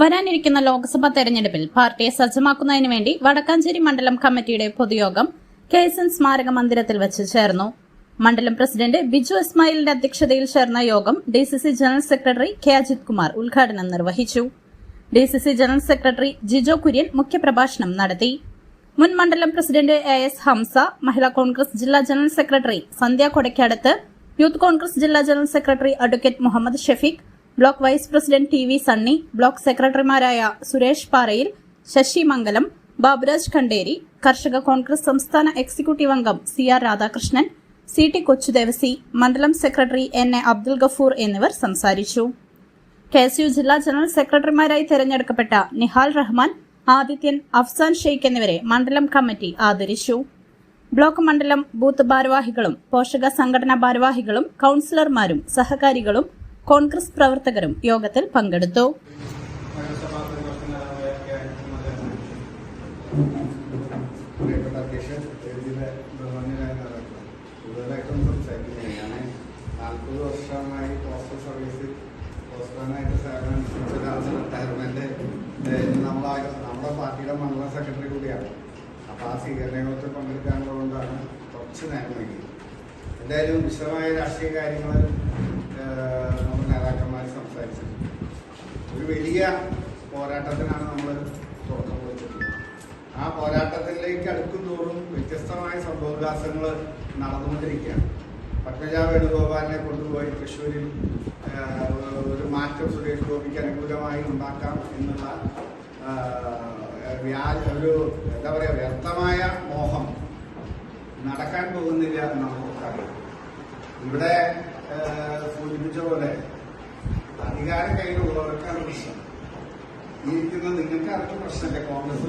വരാനിരിക്കുന്ന ലോക്സഭാ തെരഞ്ഞെടുപ്പിൽ പാർട്ടിയെ സജ്ജമാക്കുന്നതിന് വേണ്ടി വടക്കാഞ്ചേരി മണ്ഡലം കമ്മിറ്റിയുടെ പൊതുയോഗം കെ എസ് എൻ സ്മാരക മന്ദിരത്തിൽ വെച്ച് ചേർന്നു. മണ്ഡലം പ്രസിഡന്റ് ബിജു ഇസ്മായിലിന്റെ അധ്യക്ഷതയിൽ ചേർന്ന യോഗം D C C general secretary K Ajith Kumar ഉദ്ഘാടനം നിർവഹിച്ചു. D C C general secretary Jijo Kurian മുഖ്യപ്രഭാഷണം നടത്തി. മുൻ മണ്ഡലം president A S Hamsa Mahila Congress ജില്ലാ general secretary Sandhya Kodakkadath youth Congress ജില്ലാ general secretary advocate Muhammad Shefeeq block vice president T V Sunny block സെക്രട്ടറിമാരായ സുരേഷ് പാറയിൽ ശശി മംഗലം ബാബുരാജ് ഖണ്ടേരി കർഷക കോൺഗ്രസ് സംസ്ഥാന എക്സിക്യൂട്ടീവ് അംഗം C R Radhakrishnan C T Kochudevasi മണ്ഡലം secretary N A Abdul Gafoor എന്നിവർ സംസാരിച്ചു. കെ എസ് യു ജില്ലാ ജനറൽ സെക്രട്ടറിമാരായി തെരഞ്ഞെടുക്കപ്പെട്ട നിഹാൽ റഹ്മാൻ ആദിത്യൻ അഫ്സാൻ ഷെയ്ഖ് എന്നിവരെ മണ്ഡലം കമ്മിറ്റി ആദരിച്ചു. ബ്ലോക്ക് മണ്ഡലം ബൂത്ത് ഭാരവാഹികളും പോഷക സംഘടനാ ഭാരവാഹികളും കൌൺസിലർമാരും സഹകാരികളും കോൺഗ്രസ് പ്രവർത്തകരും യോഗത്തിൽ പങ്കെടുത്തു. നാൽപ്പത് വർഷമായി നമ്മുടെ പാർട്ടിയുടെ മണ്ഡലം സെക്രട്ടറി കൂടിയാണ്. അപ്പോൾ ആ സ്വീകരണ യോഗത്തിൽ പങ്കെടുക്കാനുള്ളതുകൊണ്ടാണ് കുറച്ച് നേരം എന്തായാലും വിശദമായ രാഷ്ട്രീയ നേതാക്കന്മാർ ഒരു വലിയ പോരാട്ടത്തിനാണ് നമ്മൾ തുടക്കം കുറിച്ചിട്ടുള്ളത്. ആ പോരാട്ടത്തിലേക്ക് അടുക്കും തോറും വ്യത്യസ്തമായ സംഭവവികാസങ്ങൾ നടന്നുകൊണ്ടിരിക്കുകയാണ്. പത്മജ വേണുഗോപാലിനെ കൊണ്ടുപോയി തൃശ്ശൂരിൽ ഒരു മാറ്റം സുരേഷ് ഗോപിക്ക് അനുകൂലമായി ഉണ്ടാക്കാം എന്നുള്ള വ്യാജ ഒരു എന്താ പറയുക വ്യക്തമായ മോഹം നടക്കാൻ പോകുന്നില്ല എന്ന് നമുക്കറിയാം ഇവിടെ സൂചിപ്പിച്ച പോലെ അധികാരം കയ്യിലുള്ളവർക്കാണ് പ്രശ്നം. ഇരിക്കുന്നത് ഇരിക്കുന്ന നിങ്ങൾക്ക് ആർക്കും പ്രശ്നമില്ല? കോൺഗ്രസ്